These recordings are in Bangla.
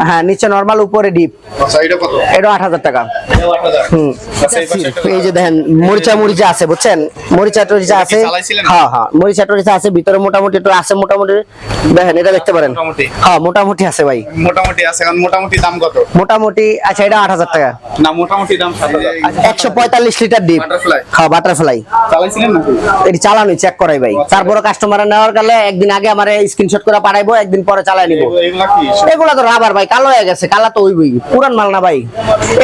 হ্যাঁ নিচে নরমাল উপরে ডিপ আচ্ছা এটা আট হাজার টাকা। হুম। আচ্ছা এই যে দেখেন মরিচা মরিচা আছে বুঝছেন? মরিচা টরিচা আছে? হ্যাঁ হ্যাঁ মরিচা টরিচা আছে ভিতরে মোটামুটি একটু আছে মোটামুটি। দেখেন এটা দেখতে পারেন। হ্যাঁ মোটামুটি আছে ভাই। মোটামুটি আছে মোটামুটি দাম কত? মোটামুটি আচ্ছা এটা আট হাজার টাকা। না মোটামুটি দাম একশো পঁয়তাল্লিশ লিটার ডিপ হ্যাঁ বাটারফ্লাই। এটি চালানো চেক করাই ভাই। তারপরে কাস্টমার নেওয়ার গেলে একদিন আগে আমার স্ক্রিনশট করে পাঠাইবো একদিন পরে চালাই নিবো। এগুলো- এগুলা তো রাবার ভাই কালো হয়ে গেছে কালা তো ওইবই পুরান মাল না ভাই।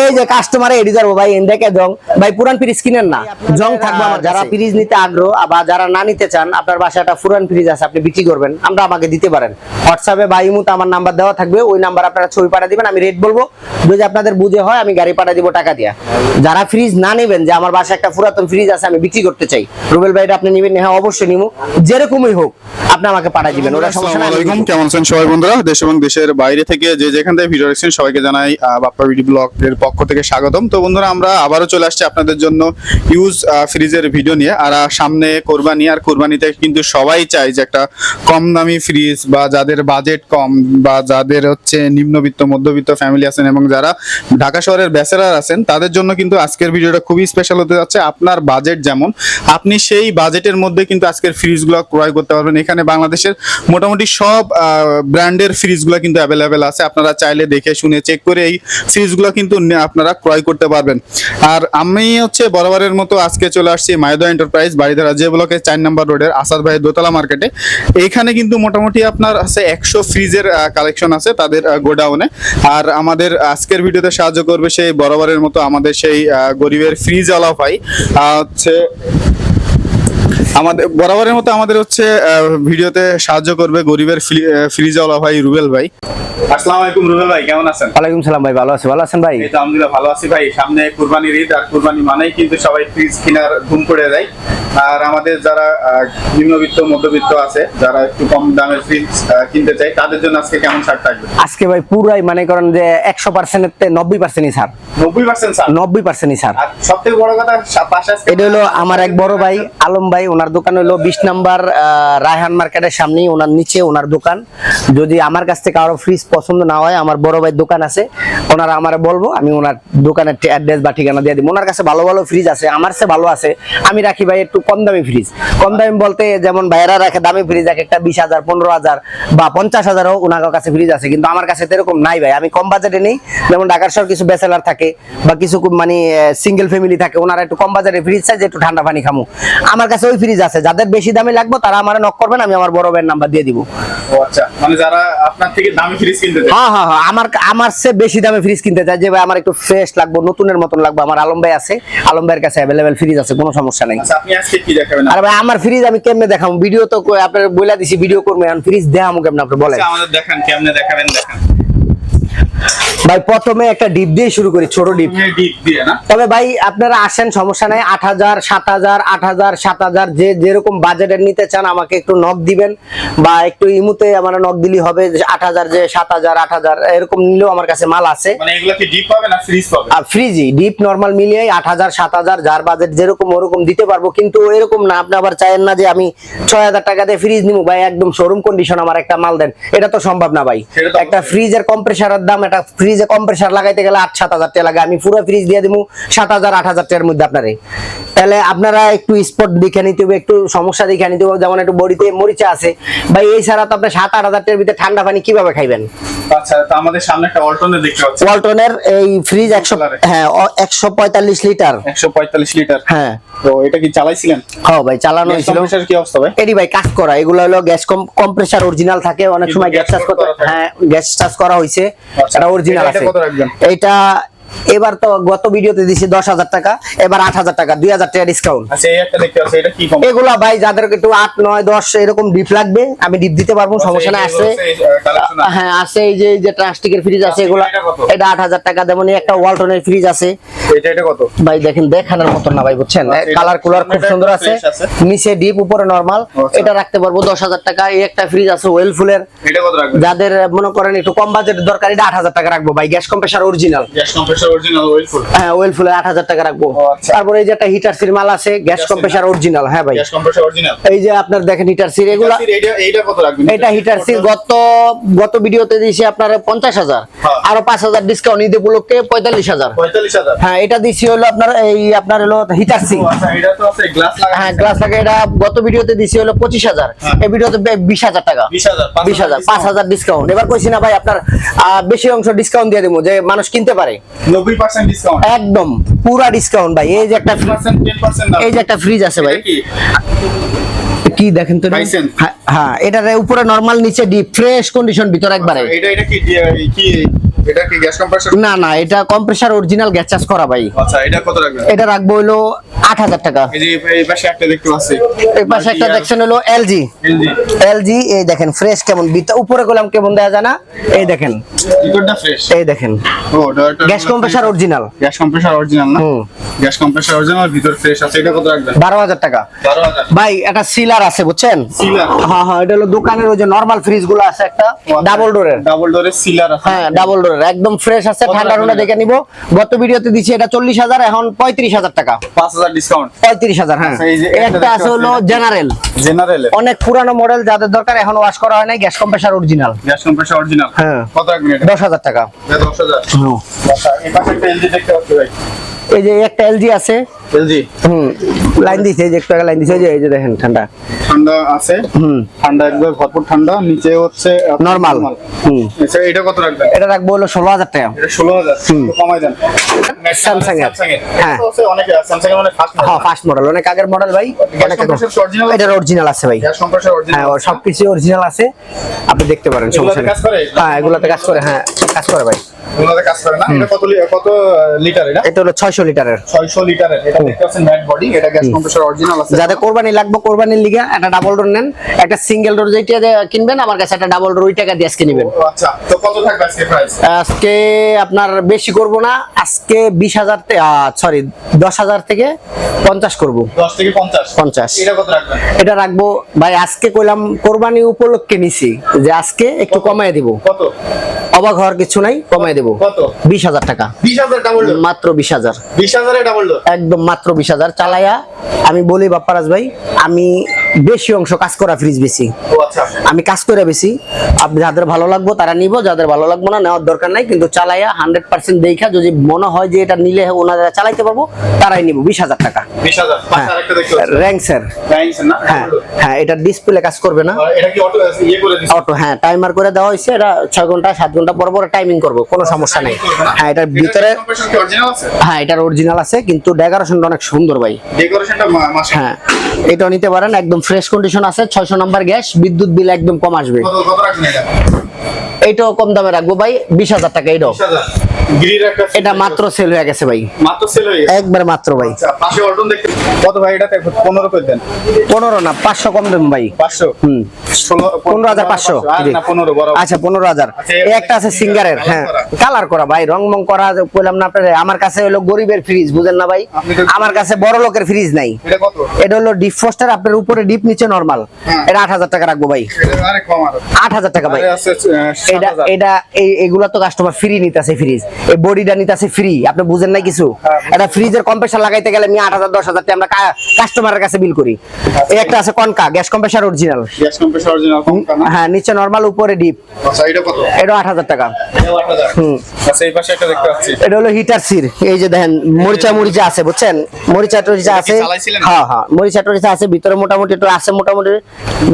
এই যে কাস্টমারে এডি যাব ভাই দেখে জং। ভাই পুরান ফ্রিজ কিনেন না। জং থাকবে আমার যারা ফ্রিজ নিতে আগ্রহ বা যারা না নিতে চান আপনার বাসায় একটা পুরান ফ্রিজ আছে আপনি বিক্রি করবেন। আমরা আমাকে দিতে পারেন। হোয়াটসঅ্যাপে বা ইমুতে আমার নাম্বার দেওয়া থাকবে ওই নাম্বার আপনারা ছবি পাঠিয়ে দিবেন আমি রেট বলব। যদি আপনাদের বুঝে হয় আমি গাড়ি পাঠিয়ে দিব টাকা দিয়া। যারা ফ্রিজ না নেবেন যে আমার বাসায় একটা পুরাতন ফ্রিজ আছে আমি বিক্রি করতে চাই। রুবেল ভাইটা আপনি নেবেন হ্যাঁ অবশ্যই নিবো যেরকমই হোক। আপনি আমাকে পাঠিয়ে দিবেন ওটা সমস্যা আসসালামু নাই, আলাইকুম কেমন আছেন সবাই বন্ধুরা? দেশ এবং দেশের বাইরে থেকে যে যেখান থেকে ভিডিও দেখছেন সবাইকে জানাই বাপ্পা বিডি ব্লগ এর পক্ষ থেকে স্বাগতম। তো বন্ধুরা আমরা আবারও চলে আসছি আপনাদের জন্য ইউজ ফ্রিজের ভিডিও নিয়ে। আর সামনে কোরবানি আর কোরবানিতে কিন্তু সবাই চায় যে একটা কম দামি ফ্রিজ বা যাদের বাজেট কম বা যাদের হচ্ছে নিম্নবিত্ত মধ্যবিত্ত ফ্যামিলি আছেন এবং যারা ঢাকা শহরের ব্যাচেলার আছেন তাদের জন্য কিন্তু আজকের ভিডিওটা খুবই স্পেশাল হতে যাচ্ছে। আপনার বাজেট যেমন আপনি সেই বাজেটের মধ্যে কিন্তু আজকের ফ্রিজগুলো ক্রয় করতে পারবেন। এখানে বাংলাদেশের মোটামুটি সব ব্র্যান্ডের ফ্রিজগুলো কিন্তু অ্যাভেলেবেল আছে। আপনারা চাইলে দেখে শুনে চেক করে এই ফ্রিজগুলো কিন্তু আপনারা ক্রয় করতে পারবেন। আর আমি হচ্ছে বরাবরের মতো আজকে চলে আসছি মায়দা এন্টারপ্রাইজ বাড়িধারা যে ব্লকে চার নাম্বার রোডের আসাদ ভাই দোতলা মার্কেটে। এইখানে কিন্তু মোটামুটি আপনার আছে একশো ফ্রিজের কালেকশন আছে তাদের গোডাউনে। আর আমাদের আজকের ভিডিওতে সাহায্য করবে সেই বরাবরের মতো আমাদের সেই গরিবের ফ্রিজ ভাই। হচ্ছে আমাদের বরাবরের মতো আমাদের হচ্ছে ভিডিওতে সাহায্য করবে গরিবের ফ্রিজওয়ালা ভাই রুবেল ভাই। আসসালামু আলাইকুম রুবেল ভাই কেমন আছেন? ওয়ালাইকুম সালাম ভাই ভালো আছি ভালো আছেন ভাই? এই তো আলহামদুলিল্লাহ ভালো আছি ভাই। সামনে কুরবানির ঈদ আর কুরবানি মানেই কিন্তু সবাই ফ্রিজ কেনার ঘুম পড়ে যায় আর আমাদের যারা নিম্নবিত্ত মধ্যবিত্ত আছে যারা একটু কম দামের ফ্রিজ কিনতে চায় তাদের জন্য আজকে কেমন ছাড় থাকবে? আজকে ভাই পুরাই মানে করেন যে একশো পার্সেন্টের নব্বই পার্সেন্টই ছাড়। নব্বই পার্সেন্ট ছাড়? নব্বই পার্সেন্টই ছাড়। আর সব থেকে বড় কথা এটা হলো আমার এক বড় ভাই আলম ভাই ওনার দোকান হলো বিশ নাম্বার রায়হান মার্কেটের সামনেই, ওনার নিচে ওনার দোকান। যদি আমার কাছ থেকে কারও ফ্রিজ পছন্দ না হয়, আমার বড় ভাই দোকান আছে, ওনারা আমার বলব, আমি ওনার দোকানের অ্যাড্রেস বা ঠিকানা দিয়ে দিব। ওনার কাছে ভালো ভালো ফ্রিজ আছে, আমার কাছে ভালো আছে। আমি রাখি ভাই একটু কম দামি ফ্রিজ কম দামি বলতে যেমন ভাইয়েরা রাখে দামি ফ্রিজ এক একটা বিশ হাজার, পনেরো হাজার বা পঞ্চাশ হাজারও ওনার কাছে ফ্রিজ আছে। কিন্তু আমার কাছে এরকম নাই ভাই। আমি কম বাজেটে নেই। যেমন ঢাকার শহর কিছু ব্যাচেলার থাকে বা কিছু মানে সিঙ্গেল ফ্যামিলি থাকে, ওনারা একটু কম বাজারে ফ্রিজ চাই যে একটু ঠান্ডা পানি খামু। আমার কাছে ওই ফ্রিজ আছে। যাদের বেশি দামি লাগবে তারা আমার নক করবেন আমি আমার বড় ভাইয়ের নাম্বার দিয়ে দিব। ও আচ্ছা মানে যারা আপনার থেকে দামি ফ্রিজ কিনতে চায়। হ্যাঁ হ্যাঁ হ্যাঁ আমার আমার সে বেশি দামে ফ্রিজ কিনতে চাই যে ভাই আমার একটু ফ্রেশ লাগবে নতুনের মতন লাগবে আমার আলম ভাই আছে আলম ভাইয়ের কাছে অ্যাভেলেবেল ফ্রিজ আছে কোনো সমস্যা নেই। আচ্ছা আপনি আজকে কি দেখাবেন? আরে ভাই আমার ফ্রিজ আমি কেমনে দেখাবো? ভিডিও তো আপনার বইলা দিছি ভিডিও করব এখন ফ্রিজ দেখাবো কেমনে আপনি বলেন। আচ্ছা, আমাদের দেখান কেমনে দেখাবেন দেখান। ভাই প্রথমে একটা ডিপ দিয়ে শুরু করি ছোট ডিপ। ডিপ দিয়ে না? তবে ভাই আপনারা আসেন সমস্যা নাই আট হাজার সাত হাজার আট হাজার সাত হাজার যে যেরকম বাজেটের নিতে চান আমাকে একটু নক দিবেন। বা একটু ইমুতে আমার নক দিলি হবে আট হাজার যে সাত হাজার আট হাজার এরকম নিলেও আমার কাছে মাল আছে। মানে এগুলা কি ডিপ পাবে না ফ্রিজ পাবে আর ফ্রিজি ডিপ নর্মাল মিলিয়ে আট হাজার সাত হাজার যার বাজেট যেরকম ওরকম দিতে পারব। কিন্তু এরকম না আপনি আবার চাইেন না যে আমি ছয় হাজার টাকা দিয়ে ফ্রিজ নিবো ভাই একদম শোরুম কন্ডিশন আমার একটা মাল দেন। এটা তো সম্ভব না ভাই। একটা। ফ্রিজের কম্প্রেসারের দাম একটা ফ্রিজে কম্প্রেসার লাগাইতে গেলে আট, সাত হাজার টাকা লাগে। আমি পুরো ফ্রিজ দিয়ে দিব সাত হাজার, আট হাজার টাকার মধ্যে আপনারে। তাহলে আপনারা একটু স্পট দেখে নিতে হবে, একটু সমস্যা দেখে নিতে হবে। যেমন একটু বডিতে মরিচা আছে। বা এই ছাড়া তো আপনি সাত, আট হাজার টাকার ভিতরে ঠান্ডা পানি কীভাবে খাইবেন? আচ্ছা তো আমাদের সামনে একটা অল্টনে দেখতে পাচ্ছি। ওয়ালটনের এই ফ্রিজ একশো Colour-এ। হ্যাঁ একশো পঁয়তাল্লিশ লিটার। একশো পঁয়তাল্লিশ লিটার। হ্যাঁ। তো এটা কি চালাইছিলেন? হ্যাঁ ভাই চালানো হয়েছিল। কম্প্রেসার কি অবস্থা ভাই? এডি ভাই কাজ করা। এগুলো হলো গ্যাস কম্প্রেসার অরিজিনাল থাকে। অনেক সময় গ্যাস চার্জ করতে হ্যাঁ গ্যাস চার্জ করা হয়েছে। আচ্ছা, এটা অরিজিনাল আছে। এটা এবার তো গত ভিডিওতে দিছি দশ হাজার টাকা এবার আট হাজার টাকা দুই হাজার টাকা ডিসকাউন্ট আচ্ছা এই একটা দেখতে পাচ্ছি এটা কি কম এগুলা ভাই যাদের একটু আট নয় দশ এরকম ডিপ লাগবে আমি ডিপ দিতে পারব সমস্যা না আছে। হ্যাঁ আছে এই যে প্লাস্টিকের যে প্লাস্টিকের ফ্রিজ আছে এগুলা? এটা আট হাজার টাকা যেমন একটা ওয়ালটনের ফ্রিজ আছে। এটা এটা কত? ভাই দেখেন দেখানোর না ভাই বুঝছেন? আচ্ছা, কালার কুলার খুব সুন্দর আছে। নিচে ডিপ উপরে নরমাল আচ্ছা। এটা রাখতে পারব দশ হাজার টাকা। এই একটা ফ্রিজ আছে এটা কত রাখবেন? যাদের মনে করেন একটু কম বাজেটের দরকার এটা টাকা রাখব ভাই। Gas compressor original gas compressor original oil full হ্যাঁ ওয়েল ফুলের আট হাজার টাকা রাখব। তারপরে এই যে একটা হিটার সির মাল আছে গ্যাস কম্প্রেসার অরিজিনাল হ্যাঁ ভাই। গ্যাস কম্প্রেসর অরিজিনাল এই যে আপনার দেখেন হিটার সির এগুলা এইটা এইটা কত রাখবেন? এটা হিটার সির গত গত ভিডিওতে দিয়েছি আপনার পঞ্চাশ হাজার। আরও পাঁচ হাজার ডিসকাউন্ট ঈদ উপলক্ষে পঁয়তাল্লিশ হাজার। পঁয়তাল্লিশ হাজার। হ্যাঁ এটা দিছি হলো আপনার এই আপনার হলো হিটার সি আচ্ছা হ্যাঁ গ্লাস লাগে এটা গত ভিডিওতে দিছি হলো পঁচিশ হাজার। হ্যাঁ। এই ভিডিওতে বিশ হাজার টাকা। বিশ হাজার পাঁচ হাজার ডিসকাউন্ট এবার কইছি না ভাই আপনার বেশি অংশ ডিসকাউন্ট দিয়ে দেবো যে মানুষ কিনতে পারে। নব্বই পার্সেন্ট ডিসকাউন্ট একদম পুরা ডিসকাউন্ট ভাই। এই যে একটা এই যে একটা ফ্রিজ আছে ভাই। কি? দেখেন তো? হ্যাঁ, হ্যাঁ এটার উপরে নরমাল নিচে ডিপ ফ্রেশ কন্ডিশন ভিতর একবারে। এটা এটা কি কি? এটা কি গ্যাস কম্প্রেসর না না এটা কম্প্রেসার অরিজিনাল গ্যাস চার্জ করা ভাই। আচ্ছা এটা কত রাখবেন? এটা রাখব হলো আট হাজার টাকা। এই যে এই পাশে একটা দেখতে পাচ্ছি। এই পাশে একটা দেখছেন হলো এলজি এলজি এলজি এই দেখেন ফ্রেশ কেমন উপরে গোলাম কেমন দেয়া যায় না? এই দেখেন। টিকটটা ফ্রেশ এই দেখেন। ও gas compressor original gas compressor original না? হুম। গ্যাস কম্প্রেসর অরিজিনাল ভিতর ফ্রেশ আছে এটা কত রাখবেন? বারো হাজার টাকা। 12000 ভাই একটা সিলার আছে বুঝছেন? সিলার হ্যাঁ হ্যাঁ এটা হলো দোকানের ওই যে নরমাল ফ্রিজগুলো আছে একটা ডাবল ডোরের ডাবল ডোরের সিলার আছে। হ্যাঁ ডাবল ডোরের একদম ফ্রেশ আছে ঠান্ডা ঠান্ডা দেখে নিব। গত ভিডিওতে দিছি এটা চল্লিশ হাজার এখন পঁয়ত্রিশ হাজার টাকা। 5000 ডিসকাউন্ট পঁয়ত্রিশ হাজার হ্যাঁ। আচ্ছা, একটা আছে হলো জেনারেল জেনারেল অনেক পুরানো মডেল যাদের দরকার এখন ওয়াশ করা হয় নাই gas compressor original gas compressor original হ্যাঁ। কত রাখবেন এটা? দশ হাজার টাকা। এটা 10000 আচ্ছা এই পাশে একটা এলজি দেখতে পাচ্ছি ভাই। এই যে একটা এলজি আছে। এলজি হুম। লাইন দিছে যে একটু লাইন দিছে যে এই যে দেখেন ঠান্ডা। ঠান্ডা আছে। হুম। ঠান্ডা একবার ভরপুর ঠান্ডা নিচে হচ্ছে নরমাল হুম। আচ্ছা এটা কত রাখবেন? এটা রাখব হলো ষোলো হাজার টাকা। এটা ষোলো হাজার। কমাই দেন। স্যামসাং এর হ্যাঁ। হ্যাঁ অনেক স্যামসাং এর অনেক ফাস্ট হ্যাঁ ফার্স্ট মডেল অনেক আগের মডেল ভাই। অনেক অরিজিনাল এটার অরিজিনাল আছে ভাই। গ্যাস কম্প্রেসর হ্যাঁ অরিজিনাল ওর সবকিছু অরিজিনাল আছে। আপনি দেখতে পারেন সমস্যা নেই। কাজ করে? হ্যাঁ এগুলোতে কাজ করে হ্যাঁ কাজ করে ভাই। ওনাদের কাজ করে না? এটা কত কত লিটার এটা? এটা হলো ছয়শো লিটারের 600 লিটারের এটা দেখতে পাচ্ছেন ম্যাট বডি এটা গ্যাস কম্প্রেসর অরিজিনাল আছে। যাদের কোরবানি লাগবে কোরবানির লিগে একটা ডাবল ডোর নেন একটা সিঙ্গেল ডোর যেটা কিনবেন আমার কাছে একটা ডাবল ডোর ওই টাকা দিয়ে আজকে নেবেন। আচ্ছা। তো কত থাকবে আজকে প্রাইস আজকে আপনার বেশি করব না আজকে বিশ হাজার সরি দশ হাজার থেকে পঞ্চাশ করব। 10 থেকে 50 পঞ্চাশ। এটা কত রাখবেন? এটা রাখব ভাই আজকে কইলাম কোরবানি উপলক্ষে নিছি যে আজকে একটু কমায় দিব। কত? অবাক হওয়ার কিছু নাই কমায় দেব। কত? বিশ হাজার টাকা। 20000 ডাবল মাত্র বিশ হাজার। 20000 ডাবল একদম মাত্র বিশ হাজার চালাইয়া আমি বলি বাপ্পারাজ ভাই আমি বেশি অংশ কাজ করা ফ্রিজ বেশি। আচ্ছা। আমি কাজ করে বেশি। যাদের ভালো লাগবো তারা নিব যাদের ভালো লাগবো না নেওয়ার দরকার নাই কিন্তু চালাইয়া হান্ড্রেড পার্সেন্ট দেখা যদি মনে হয় যে এটা নিলে ওনারা চালাইতে পারব তারাই নিব বিশ হাজার টাকা। 20000 পাশে আরেকটা দেখতে পাচ্ছি। র্যাঙ্কসের থ্যাঙ্কস না? হ্যাঁ হ্যাঁ এটা ডিসপ্লে কাজ করবে না। অটো ইয়ে হ্যাঁ টাইমার করে দেওয়া হয়েছে এটা ছয় ঘণ্টা সাত ঘণ্টা পর পর টাইমিং করব কোনো সমস্যা নেই। হ্যাঁ এটার ভিতরে হ্যাঁ এটার অরিজিনাল আছে কিন্তু ডেকোরেশনটা অনেক সুন্দর ভাই। ডেকোরেশনটা হ্যাঁ। এটাও নিতে পারেন। একদম ফ্রেশ কন্ডিশন আছে, ছয়শো নাম্বার গ্যাস, বিদ্যুৎ বিল একদম কম আসবে। এইটাও কম দামে রাখব ভাই বিশ হাজার টাকা এটাও। 20000 এটা মাত্র সেল হয়ে গেছে ভাই। মাত্র সেল হয়ে গেছে। একবার মাত্র ভাই। আচ্ছা পাশে অল্টন দেখতে কত ভাই এটাতে? 15 করে দেন। পনেরো না পাঁচশো কম দেবেন ভাই। 500 হুম। 16 পনেরো হাজার পাঁচশো আর না 15 বড় আচ্ছা পনেরো হাজার। আচ্ছা, এই একটা আছে সিঙ্গারের হ্যাঁ। কালার করা ভাই রং মং করা বললাম না আপনার আমার কাছে হলো গরিবের ফ্রিজ বুঝেন না ভাই। আমার কাছে বড় লোকের ফ্রিজ নাই। এটা কত? এটা হলো ডিপ ফোস্টার আপনার উপরে ডিপ নিচে নরমাল হ্যাঁ। এটা আট হাজার টাকা রাখব ভাই। আরে কম আরও। আট হাজার টাকা ভাই। এটা এটা এই এগুলা তো কাস্টমার ফ্রি নিতেছে ফ্রিজ এই বডিটা নিতেছে ফ্রি আপনি বুঝেন না কিছু? হ্যাঁ। এটা ফ্রিজের কম্প্রেসার লাগাইতে গেলে আমি আট হাজার দশ টাকা আমরা কাস্টমারের কাছে বিল করি। এই একটা আছে Konka gas compressor original gas compressor original কম কানা হ্যাঁ নিচে নরমাল উপরে ডিপ আচ্ছা এটা কত? এটা আট হাজার টাকা। এটা 8000 হুম। আচ্ছা এই পাশে একটা দেখতে পাচ্ছি। এটা হলো হিটার সির এই যে দেখেন মরিচা মরিচা আছে বুঝছেন? মরিচা টরিচা আছে? হ্যাঁ হ্যাঁ মরিচা টরিচা আছে ভিতরে মোটামুটি একটু আছে মোটামুটি।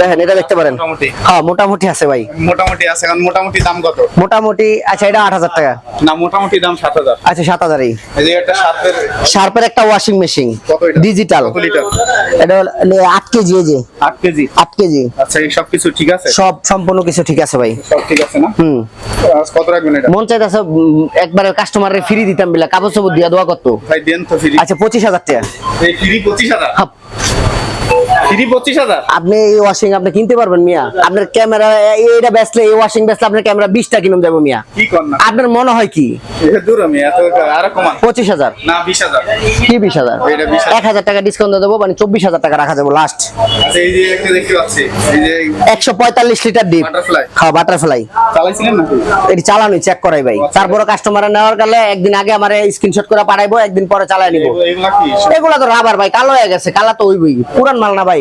দেখেন এটা দেখতে পারেন। মোটামুটি। হ্যাঁ মোটামুটি আছে ভাই। মোটামুটি আছে কারণ মোটামুটি দাম কত? মোটামুটি আচ্ছা এটা আট হাজার টাকা। না মোটামুটি দাম 7000 আচ্ছা সাত হাজারই। এই যে একটা শার্পের শার্পের একটা ওয়াশিং মেশিন এটা? ডিজিটাল কত লিটার এটা হলো আট কেজি এই যে। 8 কেজি? আট কেজি। আচ্ছা এই সব কিছু ঠিক আছে? সব সম্পূর্ণ কিছু ঠিক আছে ভাই। সব ঠিক আছে না? হুম। কত রাখবেন এটা? মন চাইতেছে একবারে কাস্টমারের ফ্রি দিতাম বিলা কাপড় চোপড় দিয়া দোয়া করতো। ভাই দেন তো ফ্রি আচ্ছা পঁচিশ হাজার টাকা। এই ফ্রি 25000 হাপ। ফ্রি পঁচিশ হাজার? আপনি এই ওয়াশিং আপনি কিনতে পারবেন মিয়া। আপনার ক্যামেরা এইটা বেচলে এই ওয়াশিং বেচলে আপনার ক্যামেরা বিশটা কিনুম দেবো মিয়া। কি কর না? আপনার মনে হয় কি? দূর আমি আরও কমান পঁচিশ হাজার। না বিশ হাজার। কি বিশ হাজার? এক হাজার টাকা ডিসকাউন্ট দেবো মানে চব্বিশ হাজার টাকা রাখা যাব লাস্ট আচ্ছা এই যে একটা দেখতে পাচ্ছি এই যে একশো পঁয়তাল্লিশ লিটার ডিপ হ্যাঁ বাটারফ্লাই চালাইছিলেন নাকি? এটি চালানো চেক করাই ভাই। তারপরে কাস্টমার নেওয়ার গেলে একদিন আগে আমার স্ক্রিনশট করে পাঠাইবো একদিন পরে চালাই নিবো। এগুলো- তো রাবার ভাই কালো হয়ে গেছে কালা তো ওইবই পুরান মাল না ভাই।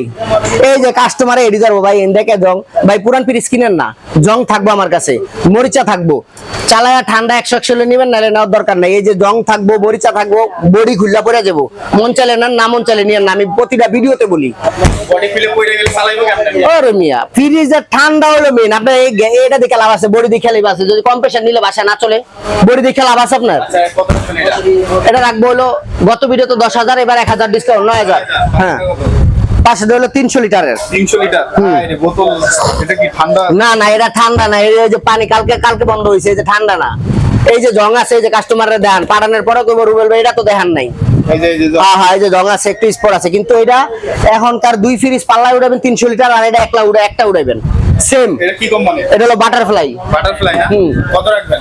এই যে কাস্টমারে এডি ধরবো ভাই দেখে জং। ভাই পুরান পিরিস কিনেন না। জং থাকব আমার কাছে। মরিচা থাকব। চালায়া ঠান্ডা একশো একশো নেবেন নাহলে নেওয়ার দরকার নাই। এই যে জং থাকব মরিচা থাকব বডি খুল্লা পড়ে যাব। মন চালে না না মন চালে নিয়ে না। আমি প্রতিটা ভিডিওতে বলি। ওরে মিয়া ফ্রিজের ঠান্ডা হলো মেন আপনার এই এটা দেখে লাভ আছে বডি দেখে লাভ আছে। যদি কম্প্রেসার নিলে বাসা না চলে। বডি দেখে লাভ আছে আপনার? আচ্ছা এটা রাখব হলো গত ভিডিও তো দশ হাজার এবার এক হাজার ডিসকাউন্ট নয় হাজার। হ্যাঁ। পাশে হলো তিনশো লিটারের। তিনশো লিটার? বোতল এটা কি ঠান্ডা? না না এটা ঠান্ডা না। এই যে পানি কালকে কালকে বন্ধ হয়েছে এই যে ঠান্ডা না। এই যে জং আছে এই যে কাস্টমারের দেখান। পাঠানোর পরে কইব রুবেল ভাই এটা তো দেখান নাই। এই এই যে হ্যাঁ হ্যাঁ এই যে জং আছে একটু স্পট আছে। কিন্তু এটা এখনকার দুই ফ্রিজ পাল্লা উড়াবেন তিনশো লিটার আর এটা একলা উড়ে একটা উড়াবেন সেম এটা কি কোম্পানি এটা হলো বাটারফ্লাই বাটারফ্লাই না? কত রাখবেন?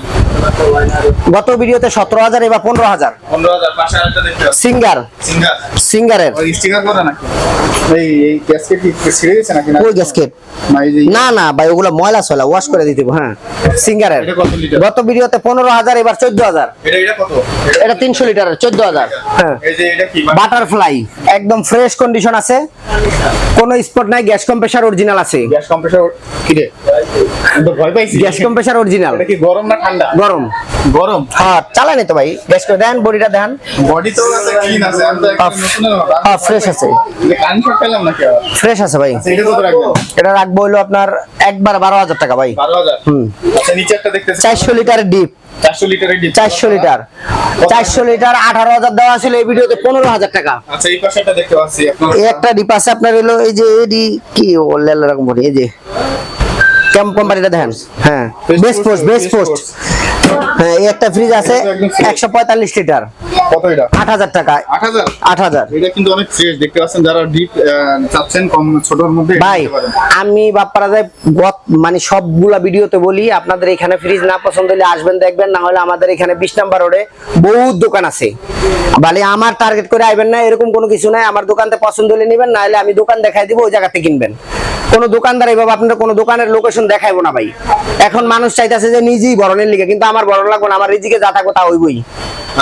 গত ভিডিওতে সতেরো হাজার এবার পনেরো হাজার। সিঙ্গার। সিঙ্গার। সিঙ্গারের। না? না ভাই ওগুলো ময়লা সয়লা ওয়াশ করে দিতে হ্যাঁ। সিঙ্গারের। লিটার? গত ভিডিওতে পনেরো হাজার এবার চোদ্দ হাজার। এটা তিনশো লিটারের চোদ্দ হাজার। হ্যাঁ। বাটারফ্লাই একদম ফ্রেশ কন্ডিশন আছে। কোনো স্পট নাই গ্যাস কম্প্রেসার অরিজিনাল আছে। গ্যাস কম্প্রেসর কি রে ভয় পাইছি গ্যাস কম্প্রেসার অরিজিনাল এটা কি গরম না ঠান্ডা? গরম। গরম? হ্যাঁ চালানি তো ভাই। গ্যাস করে দেন বডিটা দেন। বডি তো আছে ক্লিন আছে আমি তো একটা নতুন হ্যাঁ, আছে। কান শট পেলাম নাকি আবার? ফ্রেশ আছে ভাই। আচ্ছা, এটা কত রাখবেন? এটা রাখব হলো আপনার একবার বারো হাজার টাকা ভাই। বারো হাজার? হুম। আচ্ছা নিচে একটা দেখতেছি। চারশো লিটার ডিপ। চারশো লিটারের ডিপ। চারশো লিটার। চারশো লিটার আঠারো হাজার দেওয়া ছিল এই ভিডিওতে পনেরো হাজার টাকা। আচ্ছা এই পাশে একটা দেখতে পাচ্ছি আপনার এই একটা ডিপ আছে আপনার হলো এই যে এডি কি বললে এরকম বলি এই যে। কেম কোম্পানিটা দেখেন হ্যাঁ। Best post best post. হ্যাঁ এই একটা ফ্রিজ আছে। একশো পঁয়তাল্লিশ লিটার কত এটা? আট হাজার টাকা। আট হাজার? এটা কিন্তু অনেক ফ্রেশ দেখতে পাচ্ছেন যারা ডিপ চাচ্ছেন কম ছোটর মধ্যে ভাই আমি বাপ্পারা যাই মানে সবগুলা ভিডিওতে বলি আপনাদের এখানে ফ্রিজ না পছন্দ হলে আসবেন দেখবেন না হলে আমাদের এখানে বিশ নাম্বার রোডে বহুত দোকান আছে। বলে আমার টার্গেট করে আইবেন না এরকম কোনো কিছু নাই। আমার দোকানতে পছন্দ হলে নেবেন না হলে আমি দোকান দেখাই দিব ওই জায়গাতে কিনবেন। কোন দোকানদার এইভাবে আপনার কোনো দোকানের লোকেশন দেখাইবো না ভাই। এখন মানুষ চাইতেছে যে নিজেই বরণের লিগে কিন্তু আমার বরণ লাগবে না আমার রিজিকে যা থাকব তা হইবই।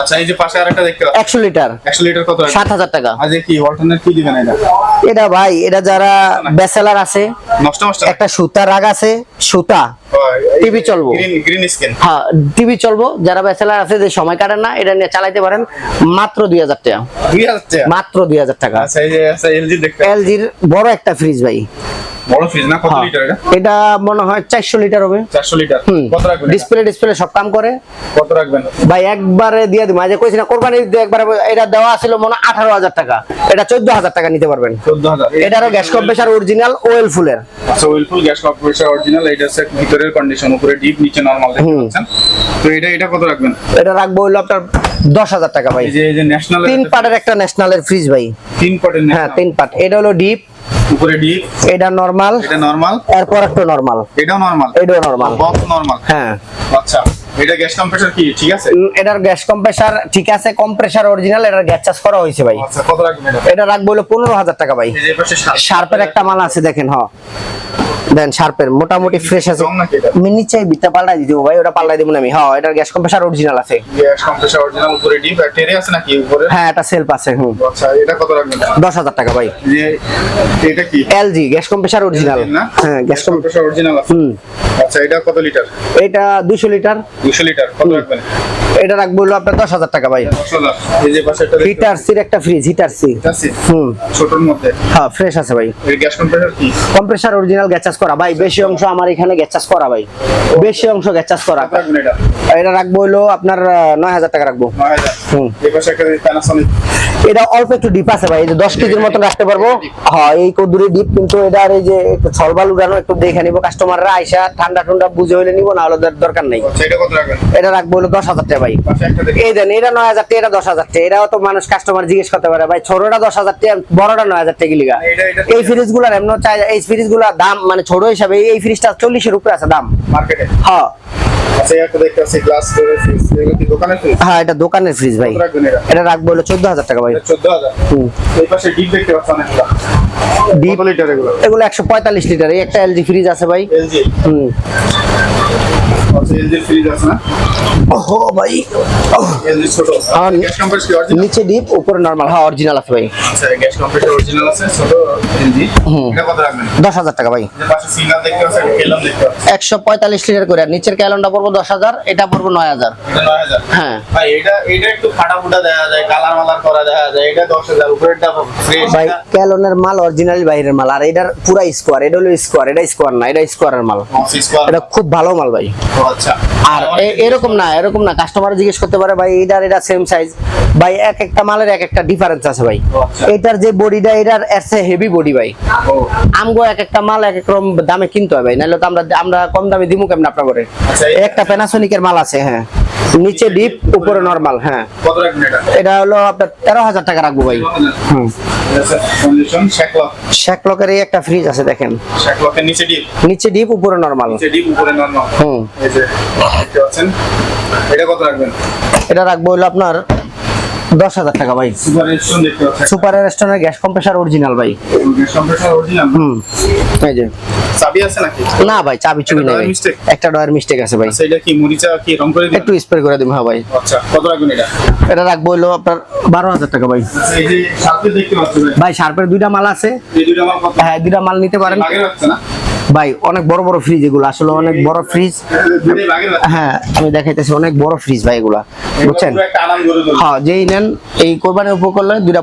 আচ্ছা এই যে পাশে আরেকটা দেখতে পাচ্ছি। একশো লিটার। একশো লিটার কত সাত হাজার টাকা। আজ কি অল্টারনেট কি দিবেন এটা? এটা ভাই এটা যারা ব্যাচেলার আছে নষ্ট নষ্ট একটা সুতা রাগ আছে সুতা। TV চলবো। গ্রিন গ্রিন স্ক্রিন হ্যাঁ টিভি চলবো। যারা ব্যাচেলার আছে যে সময় কাটেন না এটা নিয়ে চালাইতে পারেন মাত্র দুই হাজার টাকা। দুই হাজার টাকা? মাত্র দুই হাজার টাকা। আচ্ছা এই যে আচ্ছা এলজি দেখতে এলজির বড় একটা ফ্রিজ ভাই। বড় ফ্রিজ না? কত হ্যাঁ। লিটার এটা? এটা মনে হয় চারশো লিটার হবে। চারশো লিটার কত রাখবেন ডিসপ্লে ডিসপ্লে সব কাম করে। কত রাখবেন? ভাই একবারে দিয়ে দিব। মাঝে কইছি না কোরবানি একবারে এটা দেওয়া ছিল মনে আঠারো হাজার টাকা। এটা চোদ্দ হাজার টাকা নিতে পারবেন। চোদ্দ হাজার। এটারও গ্যাস কম্প্রেসার অরিজিনাল ওয়েল ফুলের। আচ্ছা ওয়েলফুল গ্যাস কর্পোরেশন অরিজিনাল এটা হচ্ছে ভিতরের কন্ডিশন উপরে ডিপ নিচে নরমাল দেখতে পাচ্ছেন। তো এটা এটা কত রাখবেন? এটা রাখব হলো আপনার দশ হাজার টাকা ভাই। তিন পার্টের একটা ন্যাশনালের ফ্রিজ ভাই। তিন পটের হ্যাঁ তিন পার্ট এটা হলো ডিপ উপরে ডিপ। এটা নর্মাল এটা নরমাল এরপর একটা নর্মাল এটাও নরমাল এটাও নর্মাল বক্স নরমাল হ্যাঁ। আচ্ছা এটা গ্যাস কম্প্রেসর কি? ঠিক আছে? এটার গ্যাস কম্প্রেসার ঠিক আছে কম্প্রেসার অরিজিনাল এটার গ্যাস চার্জ করা হয়েছে ভাই। আচ্ছা কত রাখবেন এটা? রাখব হলো পনেরো হাজার টাকা ভাই। এই পাশে শার্পের একটা মাল আছে দেখেন হ। দেন শার্পের মোটামুটি ফ্রেশ আছে। আমি নিচে বিটটা পাল্টাই দিতে ভাই ওটা পাল্টাই দিব না আমি। হ্যাঁ এটার গ্যাস কম্প্রেসার অরিজিনাল আছে। গ্যাস কম্প্রেসর অরিজিনাল উপরে ডিপ আর টেরে আছে নাকি উপরে? হ্যাঁ এটা সেলফ আছে হুম। আচ্ছা এটা কত রাখবেন? দশ হাজার টাকা ভাই। এটা কি? এলজি গ্যাস কম্প্রেসার অরিজিনাল না? হ্যাঁ গ্যাস কম্প্রেসর অরিজিনাল আছে। হুম। আচ্ছা এটা কত লিটার এটা দুশো লিটার দুশো লিটার কত রাখবেন? এটা রাখব হলো আপনার দশ হাজার টাকা ভাই। পাশে একটা ফ্রিজ হিটার সি আছে হুম। ছোটর মধ্যে। হ্যাঁ ফ্রেশ আছে ভাই। গ্যাস কম্প্রেসর কি? কম্প্রেসার অরিজিনাল গ্যাস চার্জ করা। ভাই বেশি অংশ আমার এখানে গ্যাস চার্জ করা ভাই। বেশি অংশ গ্যাস চার্জ করা। এটা? রাখব হলো আপনার নয় হাজার টাকা রাখব। হুম। এই পাশে একটা প্যানাসনিক এটা অল্প একটু ডিপ আছে ভাই এই যে দশ কেজির মতন রাখতে পারব। হ্যাঁ এই কদুরি ডিপ কিন্তু এটার এই যে একটু ছলবাল উড়ানো একটু দেখে নিবো কাস্টমাররা আইসা ঠান্ডা ঠান্ডা বুঝে হইলে নিবো না হলে দরকার নেই। আচ্ছা এটা কত রাখবেন? এটা রাখব হলো দশ হাজার টাকা ভাই। দেখি। এই দেন এটা নয় হাজার টাকা এটা দশ হাজার টাকা এটাও তো মানুষ কাস্টমার জিজ্ঞেস করতে পারে ভাই ছোটটা দশ হাজার টাকা বড়টা নয় হাজার টাকা লিগা এটা- এটা- এই ফ্রিজগুলার এমন চাই এই ফ্রিজগুলার দাম মানে ছোট হিসাবে এই ফ্রিজটা চল্লিশের উপরে আছে দাম। মার্কেটে হ্যাঁ। আচ্ছা একটা দেখতে পাচ্ছি গ্লাস ফ্রিজ এগুলো কি দোকানের ফ্রিজ হ্যাঁ এটা দোকানের ফ্রিজ ভাই। এটা রাখব হলো চোদ্দ হাজার টাকা ভাই। এটা চোদ্দ হাজার হুম। এই পাশে ডিপ দেখতে পাচ্ছি অনেকগুলো। Deep? লিটার এগুলো? এগুলো একশো পঁয়তাল্লিশ লিটার এই একটা এলজি ফ্রিজ আছে ভাই। এলজি হুম। আচ্ছা নিচে ডিপ উপরে নর্মাল হ্যাঁ অরিজিনাল আছে ভাই। আচ্ছা দশ হাজার টাকা ভাই। একশো পঁয়তাল্লিশ লিটার করে। নিচের ক্যালেন্ডার পড়ব দশ হাজার এটা পড়ব নয় হাজার। হ্যাঁ। ভাই ক্যালনের মাল অরিজিনাল বাইরের মাল আর এটার পুরা স্কোয়ার এটা হলো স্কোয়ার এটা স্কোয়ার না এটা স্কোয়ারের মাল। এটা খুব ভালো মাল ভাই। আচ্ছা। আর এরকম না এরকম না। কাস্টমার জিজ্ঞেস করতে পারে ভাই এটার এটা সেম সাইজ ভাই এক একটা মালের এক একটা ডিফারেন্স আছে ভাই। আচ্ছা। এটার যে বডিটা এটার এর হেভি বডি ভাই। আমগো এক একটা মাল এক এক রকম দামে কিনতে হয় ভাই। নাহলে তো আমরা আমরা কম দামে দিমু কেমন আপনার করে আচ্ছা, একটা প্যানাসোনিকের মাল আছে হ্যাঁ। নিচে ডিপ উপরে নরমাল হ্যাঁ। এটা? এটা হলো আপনার তেরো হাজার টাকা রাখব ভাই। হুম। শ্যাকলকের এই একটা ফ্রিজ আছে দেখেন। নিচে ডিপ নিচে ডিপ উপরে নরমাল নিচে ডিপ উপরে নরমাল হুম। এই যে দেখতে পাচ্ছেন? এটা কত রাখবেন? এটা রাখব হলো আপনার দশ হাজার টাকা ভাই। সুপার রেস্টুরেন্টের গ্যাস কম্প্রেসার অরিজিনাল ভাই। হুম এই যে। চাবি আছে নাকি? না ভাই চাবি চুবি একটা নেই ভাই। একটা ডয়ের মিস্টেক আছে ভাই। আচ্ছা এটা কি মরিচা কি রং করে একটু স্প্রে করে হ্যাঁ ভাই। আচ্ছা কত রাখবেন এটা? এটা রাখব হলো আপনার বারো হাজার টাকা ভাই। আচ্ছা এই যে সাথে দেখতে পাচ্ছেন ভাই। ভাই শার্পের দুইটা মাল আছে। এই হ্যাঁ দুইটা মাল নিতে পারেন। ভাই অনেক বড় বড় ফ্রিজ এগুলো। আসলে অনেক বড় ফ্রিজ হ্যাঁ আমি দেখাইতেছি অনেক বড় ফ্রিজ ভাই এগুলা বুঝছেন? হ্যাঁ যেই নেন এই কোরবানির উপর করলে দুইটা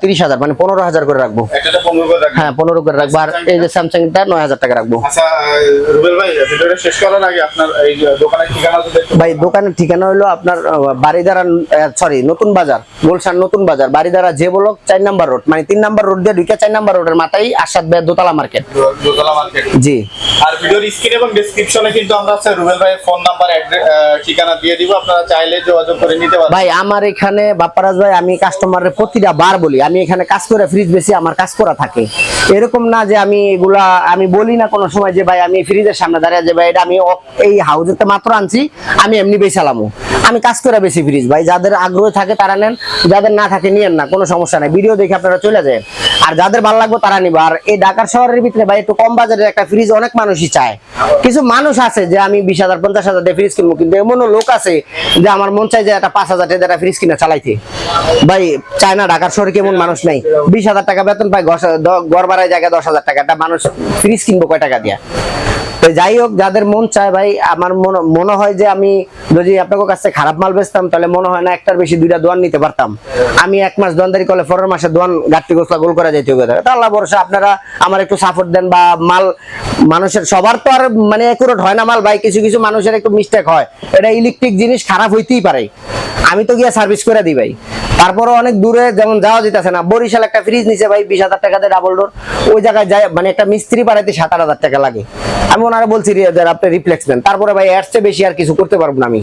তিরিশ হাজার মানে পনেরো হাজার করে রাখব। হ্যাঁ পনেরো করে রাখব। আর এই যে স্যামসাংটা নয় হাজার টাকা রাখব। আচ্ছা রুবেল ভাই ভিডিওটা শেষ করার আগে আপনার এই দোকানের ঠিকানা তো দেখতে ভাই দোকানের ঠিকানা হলো আপনার বাড়িদারা সরি নতুন বাজার গুলশান নতুন বাজার বাড়িদারা যে বলক চার নাম্বার রোড মানে তিন নাম্বার রোড দিয়ে ঢুকে চার নাম্বার রোডের মাথায় আসাদ দোতলা মার্কেট। দোতলা মার্কেট। জি আর ভিডিওর স্ক্রিন এবং ডেসক্রিপশনে কিন্তু আমরা হচ্ছে রুবেল ভাইয়ের ফোন নাম্বার ঠিকানা দিয়ে দিব। আপনারা চাইলে যোগাযোগ করে নিতে পারেন। ভাই আমার এখানে বাপ্পারাজ ভাই আমি কাস্টমারের প্রতিটা বার বলি। আমি এখানে কাজ করে ফ্রিজ বেশি আমার কাজ করা থাকে। এরকম না যে আমি এগুলা আমি বলি না কোনো সময় যে ভাই আমি ফ্রিজের সামনে দাঁড়িয়ে যে ভাই এটা আমি এই হাউজেতে মাত্র আনছি আমি এমনি বেচালামো আমি কাজ করে বেশি ফ্রিজ ভাই। যাদের আগ্রহ থাকে তারা নেন। যাদের না থাকে নিয়েন না কোনো সমস্যা নাই। ভিডিও দেখে আপনারা চলে যায় আর যাদের ভালো লাগবে তারা নিবে। আর এই ঢাকার শহরের ভিতরে ভাই, একটু কম বাজারের একটা ফ্রিজ অনেক মানুষই চায়। কিছু মানুষ আছে যে আমি বিশ হাজার, পঞ্চাশ হাজার দিয়ে ফ্রিজ কিনবো, কিন্তু এমনও লোক আছে যে আমার মন চাই যে একটা পাঁচ হাজার টাকা ফ্রিজ কিনে চালাইতে। ভাই চায় না ঢাকার শহরে কেমন মানুষ নাই? বিশ হাজার টাকা বেতন পায়, ঘর- বাড়ায় জায়গায় দশ হাজার টাকা। একটা মানুষ ফ্রিজ কিনবো কয় টাকা দিয়া? তো যাই হোক, যাদের মন চায় ভাই, আমার মনে- হয় যে আমি যদি আপনাদের কাছে খারাপ মাল বেচতাম, তাহলে মনে হয় না একটার বেশি দুইটা দোয়ান নিতে পারতাম। আমি এক মাস দোয়ানদারি করলে পরের মাসে দোয়ান গাট্টি গোসলা গোল করে যেতে হবে আল্লাহ ভরসা, আপনারা আমার একটু সাপোর্ট দেন বা মাল মানুষের সবার তো আর মানে একুরেট হয় না মাল ভাই, কিছু কিছু মানুষের একটু মিস্টেক হয়। এটা ইলেকট্রিক জিনিস খারাপ হইতেই পারে। আমি তো গিয়ে সার্ভিস করে দিই ভাই। তারপরে অনেক দূরে যেমন যাওয়া যেতেছে না, বরিশাল একটা ফ্রিজ নিছে ভাই, বিশ হাজার টাকাতে ডাবল ডোর ওই জায়গায় যায় মানে একটা মিস্ত্রি পাঠাইতে সাত আট হাজার টাকা লাগে। আমি ওনারে বলছি আপনি রিফ্লেক্স দেন। তারপরে ভাই, এর চেয়ে বেশি আর কিছু করতে পারব না আমি।